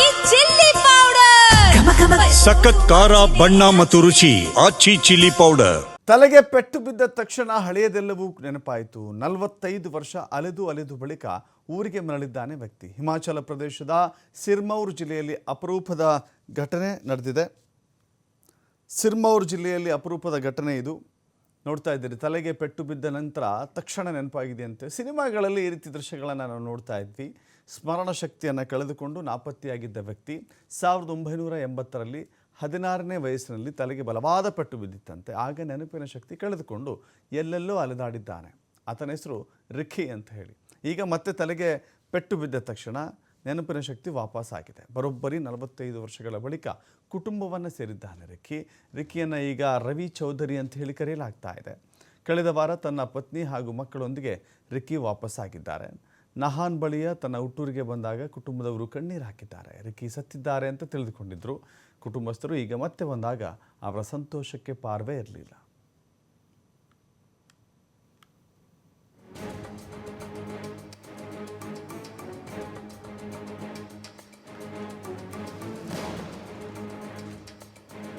ಆಚಿ chilli powder. ಸಖತ್ ಖಾರ ಬಣ್ಣ ಮತ್ತು ರುಚಿ ಆಚಿ ಚಿಲ್ಲಿ ಪೌಡರ್. ತಲೆಗೆ ಪೆಟ್ಟು ಬಿದ್ದ ತಕ್ಷಣ ಹಳೆಯದೆಲ್ಲವೂ ನೆನಪಾಯಿತು. ನಲವತ್ತೈದು ವರ್ಷ ಅಲೆದು ಅಲೆದು ಬಳಿಕ ಊರಿಗೆ ಮರಳಿದ್ದಾನೆ ವ್ಯಕ್ತಿ. ಹಿಮಾಚಲ ಪ್ರದೇಶದ ಸಿರ್ಮೌರ್ ಜಿಲ್ಲೆಯಲ್ಲಿ ಅಪರೂಪದ ಘಟನೆ ನಡೆದಿದೆ. ಸಿರ್ಮೌರ್ ಜಿಲ್ಲೆಯಲ್ಲಿ ಅಪರೂಪದ ಘಟನೆ ಇದು. ನೋಡ್ತಾ ಇದ್ದೀರಿ. ತಲೆಗೆ ಪೆಟ್ಟು ಬಿದ್ದ ನಂತರ ತಕ್ಷಣ ನೆನಪಾಗಿದೆ ಅಂತೆ ಸಿನಿಮಾಗಳಲ್ಲಿ ಈ ರೀತಿ ದೃಶ್ಯಗಳನ್ನು ನಾವು ನೋಡ್ತಾ ಇದ್ವಿ. ಸ್ಮರಣ ಶಕ್ತಿಯನ್ನು ಕಳೆದುಕೊಂಡು ನಾಪತ್ತೆಯಾಗಿದ್ದ ವ್ಯಕ್ತಿ ಸಾವಿರದ ಒಂಬೈನೂರ ಎಂಬತ್ತರಲ್ಲಿ ಹದಿನಾರನೇ ವಯಸ್ಸಿನಲ್ಲಿ ತಲೆಗೆ ಬಲವಾದ ಪೆಟ್ಟು ಬಿದ್ದಿತ್ತಂತೆ. ಆಗ ನೆನಪಿನ ಶಕ್ತಿ ಕಳೆದುಕೊಂಡು ಎಲ್ಲೆಲ್ಲೋ ಅಲೆದಾಡಿದ್ದಾನೆ. ಆತನ ಹೆಸರು ರಿಖಿ ಅಂತ ಹೇಳಿ. ಈಗ ಮತ್ತೆ ತಲೆಗೆ ಪೆಟ್ಟು ಬಿದ್ದ ತಕ್ಷಣ ನೆನಪಿನ ಶಕ್ತಿ ವಾಪಸ್ ಆಗಿದೆ ಬರೋಬ್ಬರಿ ನಲವತ್ತೈದು ವರ್ಷಗಳ ಬಳಿಕ ಕುಟುಂಬವನ್ನು ಸೇರಿದ್ದಾನೆ ರಿಕ್ಕಿ. ರಿಕ್ಕಿಯನ್ನು ಈಗ ರವಿ ಚೌಧರಿ ಅಂತ ಹೇಳಿ ಕರೆಯಲಾಗ್ತಾ ಇದೆ. ಕಳೆದ ವಾರ ತನ್ನ ಪತ್ನಿ ಹಾಗೂ ಮಕ್ಕಳೊಂದಿಗೆ ರಿಕ್ಕಿ ವಾಪಸ್ ಆಗಿದ್ದಾರೆ ನಹಾನ್ ಬಳಿಯ ತನ್ನ ಹುಟ್ಟೂರಿಗೆ ಬಂದಾಗ ಕುಟುಂಬದವರು ಕಣ್ಣೀರು ಹಾಕಿದ್ದಾರೆ. ರಿಕ್ಕಿ ಸತ್ತಿದ್ದಾರೆ ಅಂತ ತಿಳಿದುಕೊಂಡಿದ್ದರು ಕುಟುಂಬಸ್ಥರು ಈಗ ಮತ್ತೆ ಬಂದಾಗ ಅವರ ಸಂತೋಷಕ್ಕೆ ಪಾರ್ವೇ ಇರಲಿಲ್ಲ.